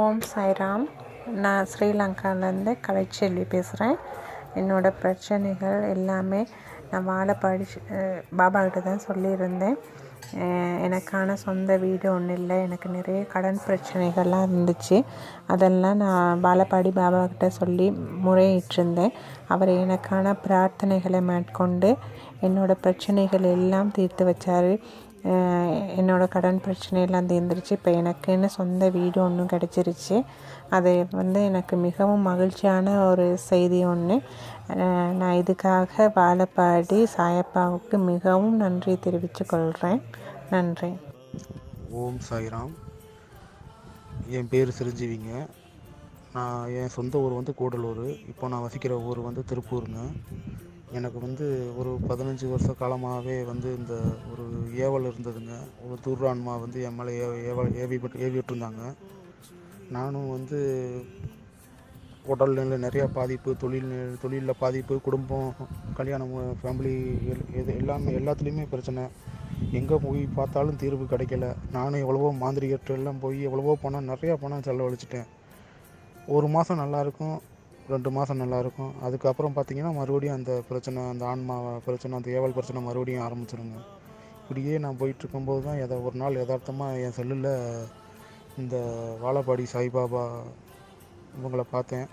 ஓம் சாய்ராம். நான் ஸ்ரீலங்காலேருந்து கலைச்செல்வி பேசுகிறேன் என்னோடய பிரச்சனைகள் எல்லாமே நான் வாழப்பாடி பாபா பாபாக்கிட்ட தான் சொல்லியிருந்தேன். எனக்கான சொந்த வீடு ஒன்றும் இல்லை. எனக்கு நிறைய கடன் பிரச்சனைகள்லாம் இருந்துச்சு. அதெல்லாம் நான் வாழப்பாடி பாபா சொல்லி முறையிட்டிருந்தேன். அவர் எனக்கான பிரார்த்தனைகளை மேற்கொண்டு என்னோடய பிரச்சனைகள் எல்லாம் தீர்த்து வச்சார். என்னோடய கடன் பிரச்சனையெல்லாம் தீர்ந்துருச்சு. இப்போ எனக்குன்னு சொந்த வீடு ஒன்றும் கிடச்சிருச்சு. அது வந்து எனக்கு மிகவும் மகிழ்ச்சியான ஒரு செய்தி ஒன்று நான் இதுக்காக வாழப்பாடி சாயப்பாவுக்கு மிகவும் நன்றி தெரிவித்து கொள்கிறேன் நன்றி. ஓம் சாய்ராம். என் பேர் சிரிஞ்சிவிங்க நான் என் சொந்த ஊர் வந்து கூடலூர். இப்போ நான் வசிக்கிற ஊர் வந்து திருப்பூருங்க. எனக்கு வந்து ஒரு பதினஞ்சு வருஷ காலமாகவே வந்து இந்த ஒரு ஏவல் இருந்ததுங்க. ஒரு துர்ரான்மா வந்து என் மேலே ஏ ஏவல் ஏவி ஏவி விட்டுருந்தாங்க நானும் வந்து உடல்நிலை நிறையா பாதிப்பு தொழில் தொழிலில் பாதிப்பு குடும்பம் கல்யாணம் ஃபேமிலி இது எல்லாமே எல்லாத்துலேயுமே பிரச்சனை. எங்கே போய் பார்த்தாலும் தீர்வு கிடைக்கல. நானும் எவ்வளவோ மாந்திரிகர்கிட்ட எல்லாம் போய் எவ்வளவோ பணம் நிறையா பணம் செலவழிச்சிட்டேன். ஒரு மாதம் நல்லாயிருக்கும் ரெண்டு மாதம் நல்லாயிருக்கும். அதுக்கப்புறம் பார்த்திங்கன்னா மறுபடியும் அந்த பிரச்சனை அந்த ஆன்மா பிரச்சனை அந்த ஏவல் பிரச்சனை மறுபடியும் ஆரம்பிச்சிருங்க. இப்படியே நான் போயிட்டுருக்கும்போது தான் எதை ஒரு நாள் யதார்த்தமாக என் செல்லில் இந்த வாழப்பாடி சாய்பாபா இவங்களை பார்த்தேன்.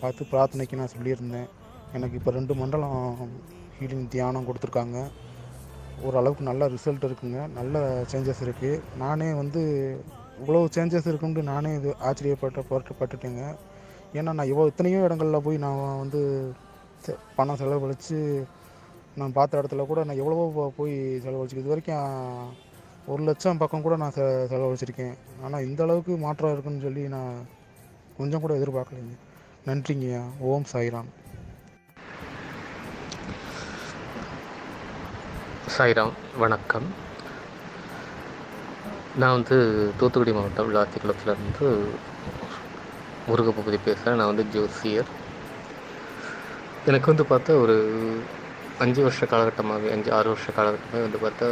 பார்த்து பிரார்த்தனைக்கு நான் சொல்லியிருந்தேன். எனக்கு இப்போ ரெண்டு மண்டலம் ஹீலிங் தியானம் கொடுத்துருக்காங்க. ஓரளவுக்கு நல்ல ரிசல்ட் இருக்குங்க. நல்ல சேஞ்சஸ் இருக்குது நானே வந்து இவ்வளோ சேஞ்சஸ் இருக்குன்ட்டு நானே இது ஆச்சரியப்பட்ட பட்டுட்டேங்க ஏன்னா நான் இவ்வளோ இத்தனையோ இடங்களில் போய் நான் வந்து பணம் செலவழித்து நான் பார்த்த இடத்துல கூட நான் எவ்வளவோ போய் செலவழிச்சு இது வரைக்கும் ஒரு லட்சம் பக்கம் கூட நான் செ செலவழிச்சிருக்கேன். ஆனால் இந்த அளவுக்கு மாற்றம் இருக்குன்னு சொல்லி நான் கொஞ்சம் கூட எதிர்பார்க்கலைங்க. நன்றிங்கய்யா ஓம் சாய்ராம். சாய்ராம் வணக்கம். நான் வந்து தூத்துக்குடி மாவட்டம் முருகப்பை முருகப்பகுதி பேசுகிறேன் நான் வந்து ஜோசியர். எனக்கு வந்து பார்த்தா ஒரு அஞ்சு வருஷ காலகட்டமாகவே அஞ்சு ஆறு வருஷ காலகட்டமாகவே வந்து பார்த்தா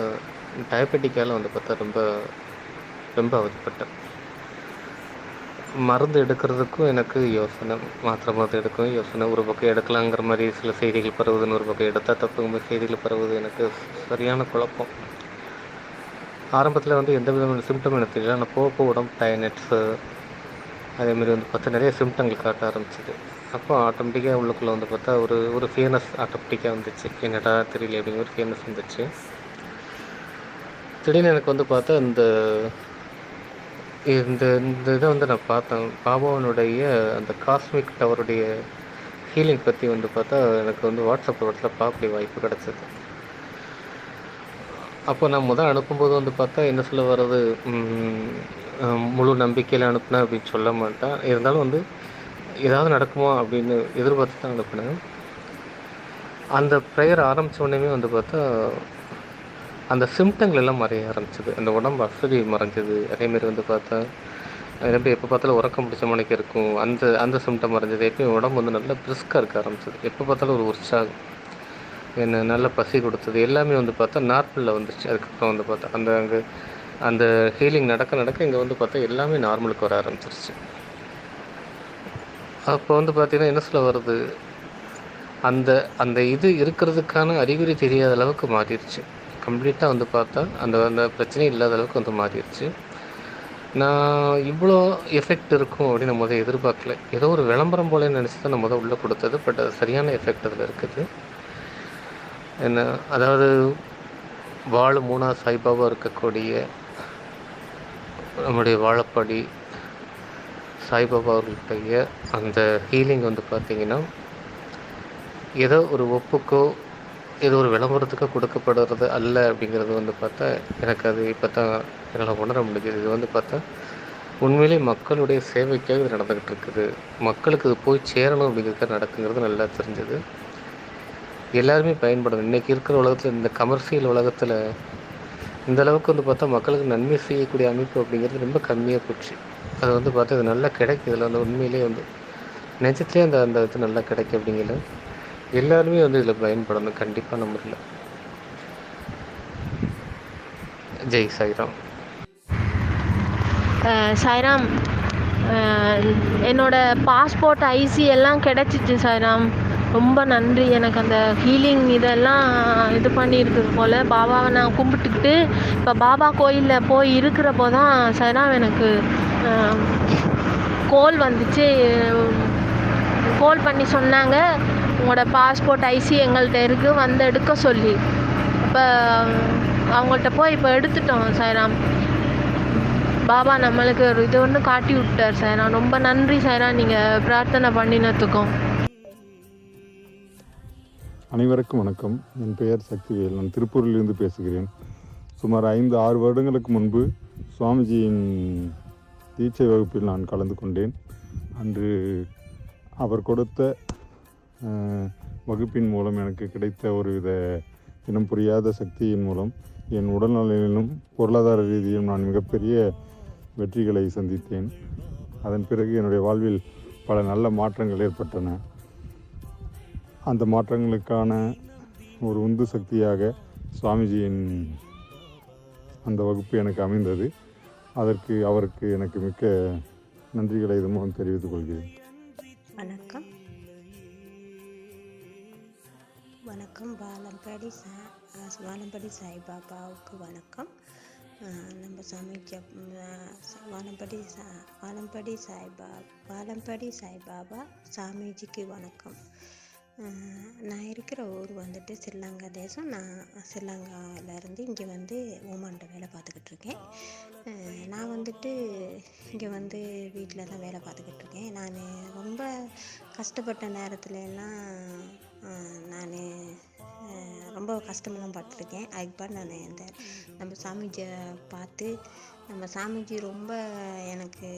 டயபெட்டிக்கால் வந்து பார்த்தா ரொம்ப ரொம்ப அவதிப்பட்டேன். மருந்து எடுக்கிறதுக்கும் எனக்கு யோசனை மாத்திரை மருந்து எடுக்கும் யோசனை. ஒரு பக்கம் எடுக்கலாங்கிற மாதிரி சில செய்திகள் பரவுதுன்னு ஒரு பக்கம் எடுத்தால் தப்புங்கிற செய்திகள் பரவுது. எனக்கு சரியான குழப்பம். ஆரம்பத்தில் வந்து எந்த விதமான சிம்டம் எனக்கு தெரியல. ஆனால் போக போக உடம்பு டயர்னெட்ஸு அதேமாரி வந்து பார்த்தா நிறைய சிம்டங்கள் காட்ட ஆரம்பிச்சிது. அப்போ ஆட்டோமேட்டிக்காக உள்ளுக்குள்ளே வந்து பார்த்தா ஒரு ஒரு ஃபேனஸ் ஆட்டோமேட்டிக்காக வந்துச்சு. என்னடா தெரியல அப்படிங்கிற ஒரு ஃபேனஸ் வந்துச்சு. திடீர்னு எனக்கு வந்து பார்த்தா இந்த இந்த இந்த இதை வந்து நான் பார்த்தேன். பாபாவனுடைய அந்த காஸ்மிக் டவருடைய ஹீலிங் பற்றி வந்து பார்த்தா எனக்கு வந்து வாட்ஸ்அப் இடத்துல பார்க்கக்கூடிய வாய்ப்பு கிடச்சிது. அப்போ நான் முதல் அனுப்பும்போது வந்து பார்த்தா என்ன சொல்ல வர்றது? முழு நம்பிக்கையில் அனுப்புனேன் அப்படின்னு சொல்ல மாட்டேன் இருந்தாலும் வந்து ஏதாவது நடக்குமா அப்படின்னு எதிர்பார்த்து தான் அனுப்புனேன். அந்த ப்ரேயர் ஆரம்பித்த உடனே வந்து பார்த்தா அந்த சிம்டங்கள் எல்லாம் மறைய ஆரம்பிச்சது. அந்த உடம்பு அசதி மறைஞ்சது. அதேமாரி வந்து பார்த்தா ரொம்ப எப்போ பார்த்தாலும் உறக்கம் பிடிச்ச மணிக்கு இருக்கும். அந்த அந்த சிம்டம் மறைஞ்சது. எப்பயும் உடம்பு வந்து நல்லா பிரிஸ்காக இருக்க ஆரம்பிச்சது. எப்போ பார்த்தாலும் ஒரு உற்சாகம். என்ன நல்ல பசி கொடுத்தது. எல்லாமே வந்து பார்த்தா நார்மலில் வந்துச்சு அதுக்கப்புறம் வந்து பார்த்தா அந்த அங்கே அந்த ஹீலிங் நடக்க நடக்க இங்கே வந்து பார்த்தா எல்லாமே நார்மலுக்கு வர ஆரம்பிச்சிருச்சு. அப்போ வந்து பார்த்திங்கன்னா என்ன சொல்ல வருது? அந்த அந்த இது இருக்கிறதுக்கான அறிகுறி தெரியாத அளவுக்கு மாறிடுச்சு கம்ப்ளீட்டாக வந்து பார்த்தா அந்த அந்த பிரச்சனை இல்லாத அளவுக்கு வந்து மாறிடுச்சு நான் இவ்வளோ எஃபெக்ட் இருக்கும் அப்படின்னு நம்ம முதல் எதிர்பார்க்கல. ஏதோ ஒரு விளம்பரம் போல நினச்சி தான் நம்ம முதல் உள்ளே கொடுத்தது பட் அது சரியான எஃபெக்ட் அதில் இருக்குது. என்ன அதாவது வாழும் மூணா சாய்பாபா இருக்கக்கூடிய நம்முடைய வாழப்பாடி சாய்பாபா அவர்களுடைய அந்த ஹீலிங் வந்து பார்த்திங்கன்னா ஏதோ ஒரு ஒப்புக்கோ ஏதோ ஒரு விளம்பரத்துக்கோ கொடுக்கப்படுறது அல்ல அப்படிங்கிறது வந்து பார்த்தா எனக்கு அது இப்போ தான் என்னால் உணர முடிஞ்சது. இது வந்து பார்த்தா உண்மையிலே மக்களுடைய சேவைக்காக இது நடந்துக்கிட்டு இருக்குது. மக்களுக்கு இது போய் சேரணும் அப்படிங்கிறது நடக்குங்கிறது நல்லா தெரிஞ்சது. எல்லாருமே பயன்படணும். இன்றைக்கி இருக்கிற உலகத்தில் இந்த கமர்ஷியல் உலகத்தில் இந்த அளவுக்கு வந்து பார்த்தா மக்களுக்கு நன்மை செய்யக்கூடிய அமைப்பு அப்படிங்கிறது ரொம்ப கம்மியாக போச்சு. அது வந்து பார்த்தா இது நல்லா கிடைக்கும் இதில் வந்து உண்மையிலே வந்து நிஜத்துலேயே அந்த அந்த இது நல்லா கிடைக்கும் அப்படிங்கிறது எல்லாருமே வந்து இதில் பயன்படணும். கண்டிப்பாக முறையில் ஜெய் சாய்ராம். சாய்ராம் என்னோட பாஸ்போர்ட் ஐசி எல்லாம் கிடச்சிச்சு சாய்ராம். ரொம்ப நன்றி. எனக்கு அந்த ஹீலிங் இதெல்லாம் இது பண்ணியிருக்கு போல். பாபாவை நான் கும்பிட்டுக்கிட்டு இப்போ பாபா கோயிலில் போய் இருக்கிறப்போ தான் சாய்ராம் எனக்கு கோல் வந்துச்சு. கோல் பண்ணி சொன்னாங்க. உங்களோட பாஸ்போர்ட் ஐசி எங்கள்கிட்ட இருக்குது வந்து எடுக்க சொல்லி. இப்போ அவங்கள்ட்ட போய் இப்போ எடுத்துட்டோம் சாய்ராம் பாபா நம்மளுக்கு ஒரு இது ஒன்று காட்டி விட்டார் சாய்ராம் ரொம்ப நன்றி சாய்ராம் நீங்கள் பிரார்த்தனை பண்ணினதுக்கும். அனைவருக்கும் வணக்கம். என் பெயர் சக்திவேல். நான் திருப்பூரிலிருந்து பேசுகிறேன். சுமார் ஐந்து ஆறு வருடங்களுக்கு முன்பு சுவாமிஜியின் தீட்சை வகுப்பில் நான் கலந்து கொண்டேன். அன்று அவர் கொடுத்த வகுப்பின் மூலம் எனக்கு கிடைத்த ஒரு வித இனம் புரியாத சக்தியின் மூலம் என் உடல்நலையிலும் பொருளாதார ரீதியிலும் நான் மிகப்பெரிய வெற்றிகளை சந்தித்தேன். அதன் பிறகு என்னுடைய வாழ்வில் பல நல்ல மாற்றங்கள் ஏற்பட்டன. அந்த மாற்றங்களுக்கான ஒரு உந்து சக்தியாக சுவாமிஜியின் அந்த வகுப்பு எனக்கு அமைந்தது. அதற்கு அவருக்கு எனக்கு மிக்க நன்றிகளை இதன் மூலம் தெரிவித்துக் கொள்கிறேன். வணக்கம். வணக்கம் வாலம்படி சா அஹ் வாலம்படி சாய்பாபாவுக்கு வணக்கம். நம்ம சமைக்க வானம்படி சா வானம்படி சாய்பா வானம்படி சாய்பாபா சாமிஜிக்கு வணக்கம். நான் இருக்கிற ஊர் வந்துட்டு ஸ்ரீலங்கா தேசம். நான் ஸ்ரீலங்காவிலேருந்து இங்கே வந்து ஓமான்ட்ட வேலை பார்த்துக்கிட்டு இருக்கேன் நான் வந்துட்டு இங்கே வந்து வீட்டில் தான் வேலை பார்த்துக்கிட்டு இருக்கேன் நான் ரொம்ப கஷ்டப்பட்ட நேரத்துல எல்லாம் நான் ரொம்ப கஷ்டமெல்லாம் பட்டிருக்கேன். அதுக்கு நான் இந்த நம்ம சாமிஜியை பார்த்து நம்ம சாமிஜி ரொம்ப எனக்கு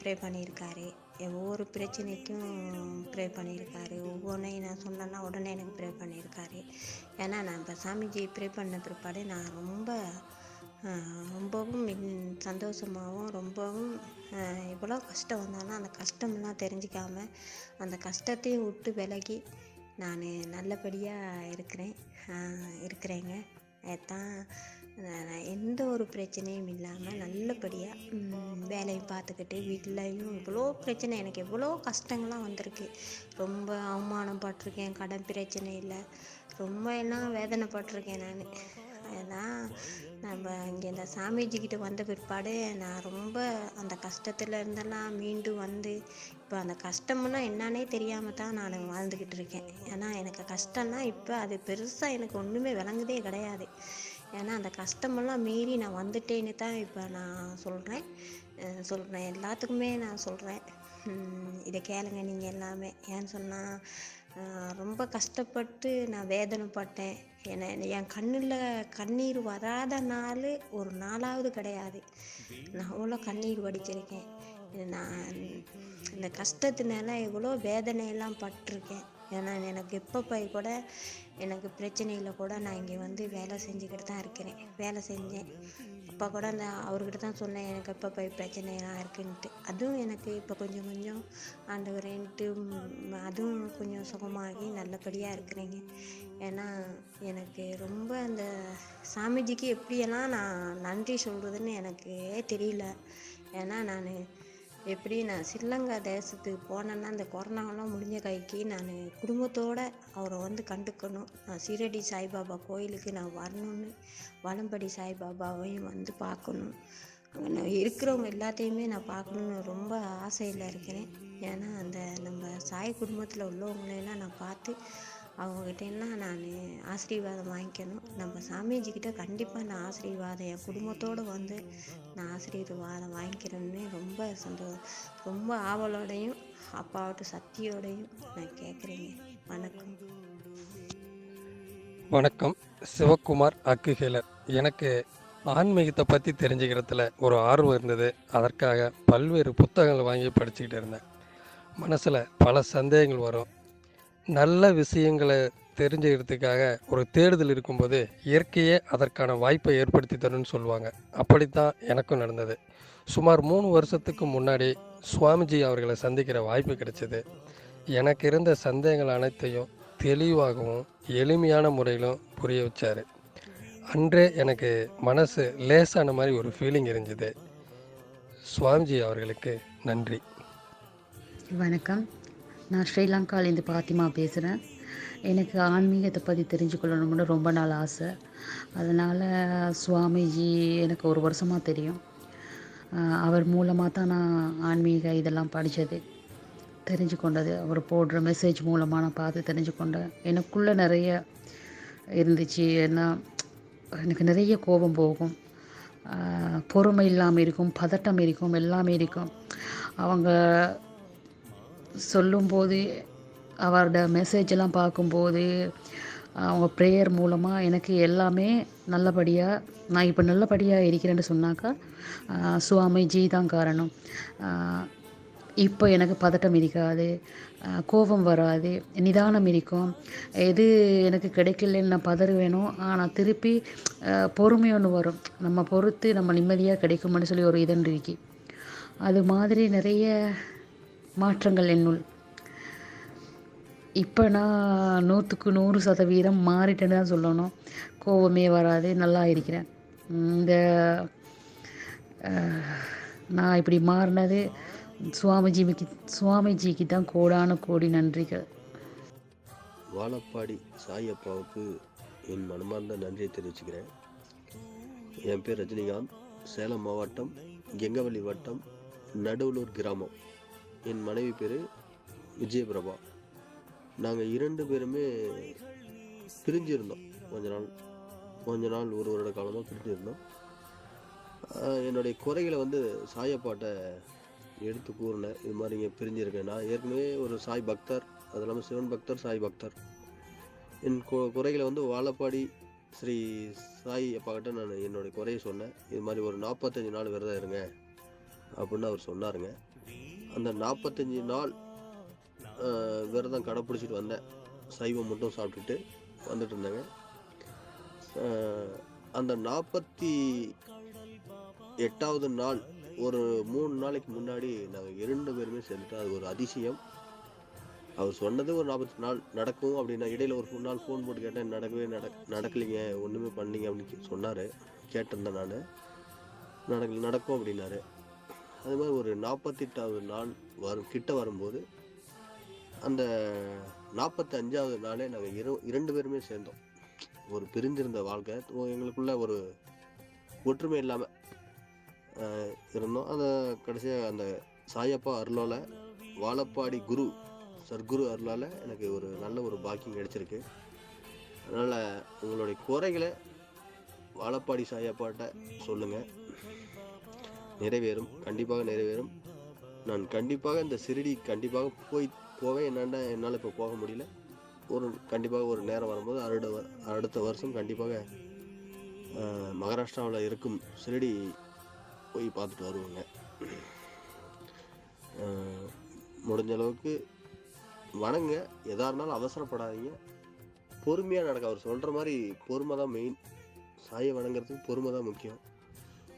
ப்ரே பண்ணியிருக்காரு. ஒவ்வொரு பிரச்சனைக்கும் ப்ரே பண்ணியிருக்காரு. ஒவ்வொன்றையும் நான் சொன்னேன்னா உடனே எனக்கு ப்ரே பண்ணியிருக்காரு. ஏன்னா நான் இப்போ சாமிஜி ப்ரே பண்ண பிற்பாடு நான் ரொம்ப ரொம்பவும் மின்- சந்தோஷமாகவும் ரொம்பவும் எவ்வளோ கஷ்டம் வந்தாலும் அந்த கஷ்டம்லாம் தெரிஞ்சுக்காம அந்த கஷ்டத்தையும் விட்டு விலகி நான் நல்லபடியாக இருக்கிறேன். இருக்கிறேங்க. அதான் எந்த ஒரு பிரச்சனையும் இல்லாமல் நல்லபடியாக வேலையும் பார்த்துக்கிட்டு வீட்டிலையும் இவ்வளோ பிரச்சனை எனக்கு எவ்வளோ கஷ்டங்கள்லாம் வந்திருக்கு. ரொம்ப அவமானம் பட்டிருக்கேன் கடன் பிரச்சனை இல்லை. ரொம்ப எல்லாம் வேதனைப்பட்டிருக்கேன் நான். அதான் நம்ம இங்கே இந்த சாமிஜிக்கிட்ட வந்த பிற்பாடு நான் ரொம்ப அந்த கஷ்டத்தில் இருந்தெல்லாம் மீண்டு வந்து இப்போ அந்த கஷ்டம்னா என்னன்னே தெரியாமல் தான் நான் வாழ்ந்துக்கிட்டு இருக்கேன். ஏன்னா எனக்கு கஷ்டம்னா இப்போ அது பெருசாக எனக்கு ஒன்றுமே விளங்குதே கிடையாது. ஏன்னா அந்த கஷ்டமெல்லாம் மீறி நான் வந்துட்டேன்னு தான் இப்போ நான் சொல்கிறேன் சொல்கிறேன் எல்லாத்துக்குமே நான் சொல்கிறேன் இதை கேளுங்க நீங்கள் எல்லாமே. ஏன்னு சொன்னால் ரொம்ப கஷ்டப்பட்டு நான் வேதனைப்பட்டேன். ஏன்னா என் கண்ணில் கண்ணீர் வராத நாள் ஒரு நாளாவது கிடையாது. நான் அவ்வளோ கண்ணீர் வடிச்சிருக்கேன். நான் இந்த கஷ்டத்தினால எவ்வளோ வேதனையெல்லாம் பட்டிருக்கேன். ஏன்னா எனக்கு எப்போ போய் கூட எனக்கு பிரச்சனையில் கூட நான் இங்கே வந்து வேலை செஞ்சுக்கிட்டு தான் இருக்கிறேன். வேலை செஞ்சேன். அப்போ கூட அந்த அவர்கிட்ட தான் சொன்னேன் எனக்கு எப்போ போய் பிரச்சனைலாம் இருக்குன்ட்டு. அதுவும் எனக்கு இப்போ கொஞ்சம் கொஞ்சம் ஆண்டவரேன்ட்டு ம், அதுவும் கொஞ்சம் சுகமாகி நல்லபடியாக இருக்கிறேங்க. ஏன்னா எனக்கு ரொம்ப அந்த சாமிஜிக்கு எப்படியெல்லாம் நான் நன்றி சொல்கிறதுன்னு எனக்கு தெரியல. ஏன்னா நான் எப்படி நான் ஸ்ரீலங்கா தேசத்துக்கு போனேன்னா அந்த கொரோனாவெலாம் முடிஞ்ச கைக்கு நான் குடும்பத்தோடு அவரை வந்து கண்டுக்கணும். நான் சீரடி சாய்பாபா கோயிலுக்கு நான் வரணும்னு வலம்படி சாய்பாபாவையும் வந்து பார்க்கணும். அங்கே நான் இருக்கிறவங்க எல்லாத்தையுமே நான் பார்க்கணுன்னு ரொம்ப ஆசையில் இருக்கிறேன். ஏன்னா அந்த நம்ம சாய் குடும்பத்தில் உள்ளவங்களையெல்லாம் நான் பார்த்து அவங்கக்கிட்ட நான் ஆசீர்வாதம் வாங்கிக்கணும்? நம்ம சாமிஜிக்கிட்ட கண்டிப்பாக நான் ஆசீர்வாதம் என் குடும்பத்தோடு வந்து நான் ஆசீர்வாதம் வாங்கிக்கிறேன்னு ரொம்ப சந்தோஷம். ரொம்ப ஆவலோடையும் அப்பாவோட சக்தியோடையும் நான் கேட்குறேங்க. வணக்கம். வணக்கம். சிவகுமார் அக்குகேலர் எனக்கு ஆன்மீகத்தை பற்றி தெரிஞ்சுக்கிறதுல ஒரு ஆர்வம் இருந்தது. அதற்காக பல்வேறு புத்தகங்கள் வாங்கி படிச்சுக்கிட்டு இருந்தேன். மனசில் பல சந்தேகங்கள் வரும். நல்ல விஷயங்களை தெரிஞ்சுக்கிறதுக்காக ஒரு தேடுதல் இருக்கும்போது இயற்கையே அதற்கான வாய்ப்பை ஏற்படுத்தி தரும்னு சொல்லுவாங்க. அப்படித்தான் எனக்கும் நடந்தது. சுமார் மூணு வருஷத்துக்கு முன்னாடி சுவாமிஜி அவர்களை சந்திக்கிற வாய்ப்பு கிடைச்சது. எனக்கு இருந்த சந்தேகங்கள் அனைத்தையும் தெளிவாகவும் எளிமையான முறையிலும் புரிய வச்சார். அன்றே எனக்கு மனசு லேசான மாதிரி ஒரு ஃபீலிங் இருந்தது. சுவாமிஜி அவர்களுக்கு நன்றி. வணக்கம். நான் ஸ்ரீலங்காலேருந்து பாத்திமா பேசுகிறேன் எனக்கு ஆன்மீகத்தை பற்றி தெரிஞ்சுக்கொள்ளணும்னு ரொம்ப நாள் ஆசை. அதனால் சுவாமிஜி எனக்கு ஒரு வருஷமாக தெரியும். அவர் மூலமாக தான் நான் ஆன்மீக இதெல்லாம் படித்தது தெரிஞ்சு கொண்டது அவர் போடுற மெசேஜ் மூலமாக நான் பார்த்து தெரிஞ்சு கொண்டேன் எனக்குள்ளே நிறைய இருந்துச்சு. ஏன்னா எனக்கு நிறைய கோபம் போகும். பொறுமை இல்லாமல் இருக்கும் பதட்டம் இருக்கும் எல்லாமே இருக்கும். அவங்க சொல்லும்போது அவரோட மெசேஜ் எல்லாம் பார்க்கும்போது அவங்க ப்ரேயர் மூலமாக எனக்கு எல்லாமே நல்லபடியாக நான் இப்போ நல்லபடியாக இருக்கிறேன்னு சொன்னாக்கா சுவாமிஜி தான் காரணம். இப்போ எனக்கு பதட்டம் இருக்காது கோபம் வராது நிதானம் இருக்கும். எது எனக்கு கிடைக்கலன்னு நான் பதறுவேனோ ஆனால் திருப்பி பொறுமை ஒன்று வரும். நம்ம பொறுத்து நம்ம நிம்மதியாக கிடைக்கும்னு சொல்லி ஒரு இதன் இருக்கு. அது மாதிரி நிறைய மாற்றங்கள் என்னுள் இப்போ நான் நூற்றுக்கு நூறு சதவீதம் மாறிட்டேன்னு தான் சொல்லணும். கோபமே வராது நல்லா இருக்கிறேன். இந்த நான் இப்படி மாறினது சுவாமிஜிக்கு சுவாமிஜிக்கு தான் கோடான கோடி நன்றிகள். வாழப்பாடி சாயப்பாவுக்கு என் மனமார்ந்த நன்றியை தெரிவிச்சுக்கிறேன். என் பேர் ரஜினிகாந்த். சேலம் மாவட்டம் கெங்கவள்ளி வட்டம் நடுவலூர் கிராமம். என் மனைவி பேர் விஜயபிரபா. நாங்கள் இரண்டு பேருமே பிரிஞ்சிருந்தோம். கொஞ்ச நாள் கொஞ்ச நாள் ஒரு வருட காலமாக பிரிஞ்சிருந்தோம். என்னுடைய குறைகளை வந்து சாயப்பாட்டை எடுத்து கூறினேன். இது மாதிரி இங்கே பிரிஞ்சிருக்கேன். நான் ஏற்கனவே ஒரு சாய் பக்தர் அது இல்லாமல் சிவன் பக்தர் சாய் பக்தர். என் கு- குறைகளை வந்து வாழப்பாடி ஸ்ரீ சாய் அப்பா கிட்ட நான் என்னுடைய குறையை சொன்னேன். இது மாதிரி ஒரு நாற்பத்தஞ்சு நாள் விரதம் இருங்க அப்படின்னு அவர் சொன்னாருங்க. அந்த நாற்பத்தஞ்சு நாள் விரதம் கடைப்பிடிச்சிட்டு வந்தேன் சைவம் மட்டும் சாப்பிட்டுட்டு வந்துட்டு இருந்தேங்க. அந்த நாற்பத்தி எட்டாவது நாள் ஒரு மூணு நாளைக்கு முன்னாடி நாங்கள் இரண்டு பேருமே சேர்ந்துட்டோம். அது ஒரு அதிசயம். அவர் சொன்னது ஒரு நாற்பத்தி நாள் நடக்கும் அப்படின்னா இடையில ஒரு மூணு நாள் ஃபோன் போட்டு கேட்டேன் நடக்கவே நடக் நடக்கலைங்க ஒன்றுமே பண்ணீங்க அப்படின்னு சொன்னார். கேட்டிருந்தேன் நான். நடக்க நடக்கும் அப்படின்னாரு. அது மாதிரி ஒரு நாற்பத்தெட்டாவது நாள் வரும் கிட்ட வரும்போது அந்த நாற்பத்தி அஞ்சாவது நாளே நாங்கள் இரு இரண்டு பேருமே சேர்ந்தோம். ஒரு பிரிஞ்சிருந்த வாழ்க்கை. எங்களுக்குள்ள ஒரு ஒற்றுமை இல்லாமல் இருந்தோம். அந்த கடைசியாக அந்த சாயப்பா அருளால் வாழப்பாடி குரு சர்க்குரு அருளால் எனக்கு ஒரு நல்ல ஒரு பாக்கியம் கிடைச்சிருக்கு. அதனால் உங்களுடைய குறைகளை வாழப்பாடி சாயப்பாட்ட சொல்லுங்கள் நிறைவேறும் கண்டிப்பாக நிறைவேறும். நான் கண்டிப்பாக இந்த சிறுடி கண்டிப்பாக போய் போவேன். என்னென்ன என்னால் இப்போ போக முடியல. ஒரு கண்டிப்பாக ஒரு நேரம் வரும்போது அடுத்த வ- அடுத்த வருஷம் கண்டிப்பாக மகாராஷ்டிராவில் இருக்கும் சிறுடி போய் பார்த்துட்டு வருவோங்க. முடிஞ்ச அளவுக்கு வணங்க. எதா இருந்தாலும் அவசரப்படாதீங்க. பொறுமையாக நடக்க அவர் சொல்கிற மாதிரி பொறுமை தான் மெயின் சாயை வணங்குறதுக்கு பொறுமை தான் முக்கியம்.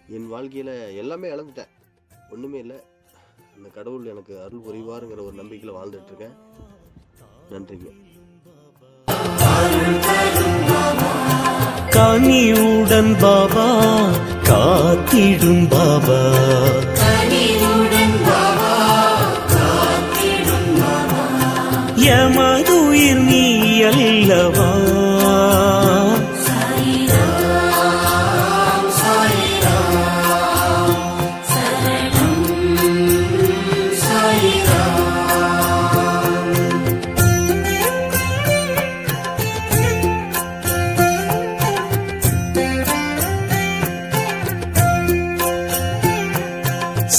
என் வாழ்க்கையில் எல்லாமே இழந்துட்டேன். ஒன்றுமே இல்லை. அந்த கடவுள் எனக்கு அருள் புரிவாருங்கிற ஒரு நம்பிக்கையில் வாழ்ந்துட்டுருக்கேன். நன்றிங்க. கனியுடன் பாபா காத்திடும் பாபா. எமதுயிர் நீ அல்லவா?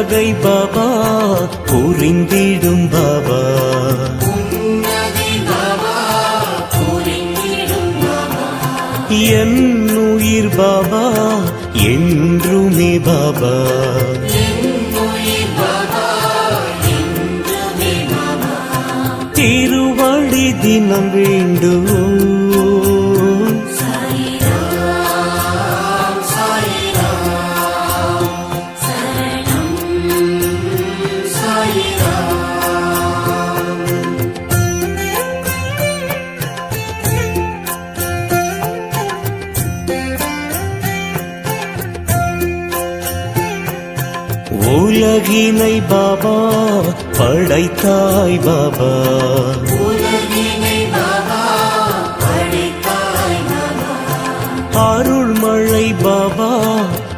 உன்னகை பாபா புரிந்திடும் பாபா. என் உயிர் பாபா என்றுமே பாபா. திருவடி தினம் வேண்டும். உலகினை பாபா படைத்தாய் பாபா. அருள்மழை பாபா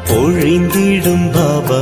பொழிந்திடும் பாபா.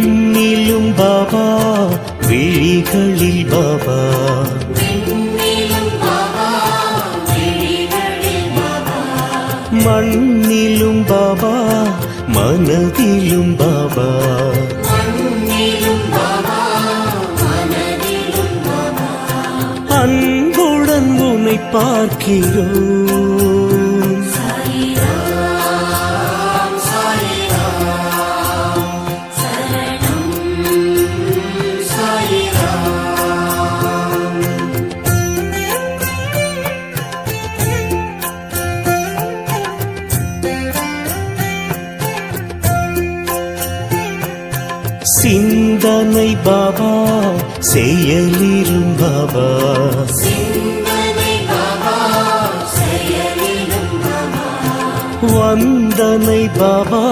பார்க்கிறோம். சிந்தனை பாபா செயலிரும் பாபா. வந்தனை பாபா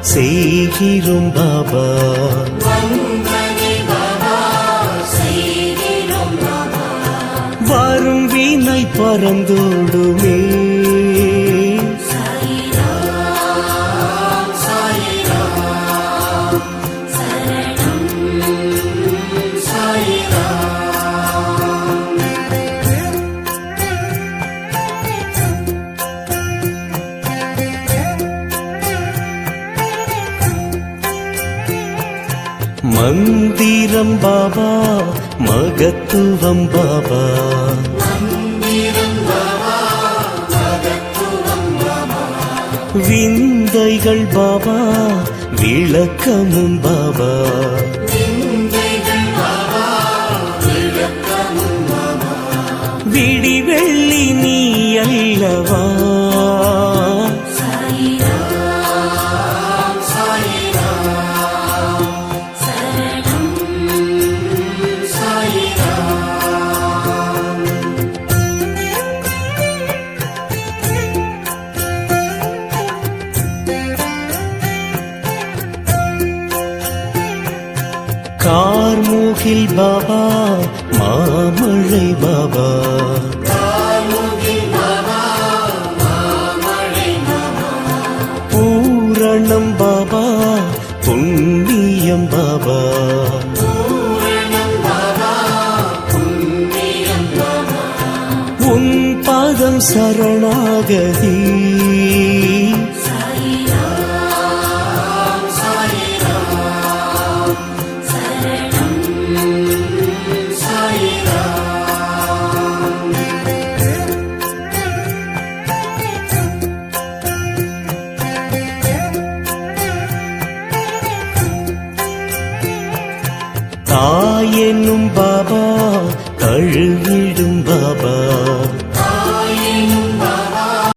செய்கிறோம் பாபா. வரும் வீணை பறந்தோடுமே. மகத்துவம் பாபா விந்தைகள் பாபா விளக்கமும் பாபா விடிவெள்ளி நீ அல்லவா? பூரணம் பாபா புண்ணியம் பாபா. உன் பாதம் சரணாகதீ.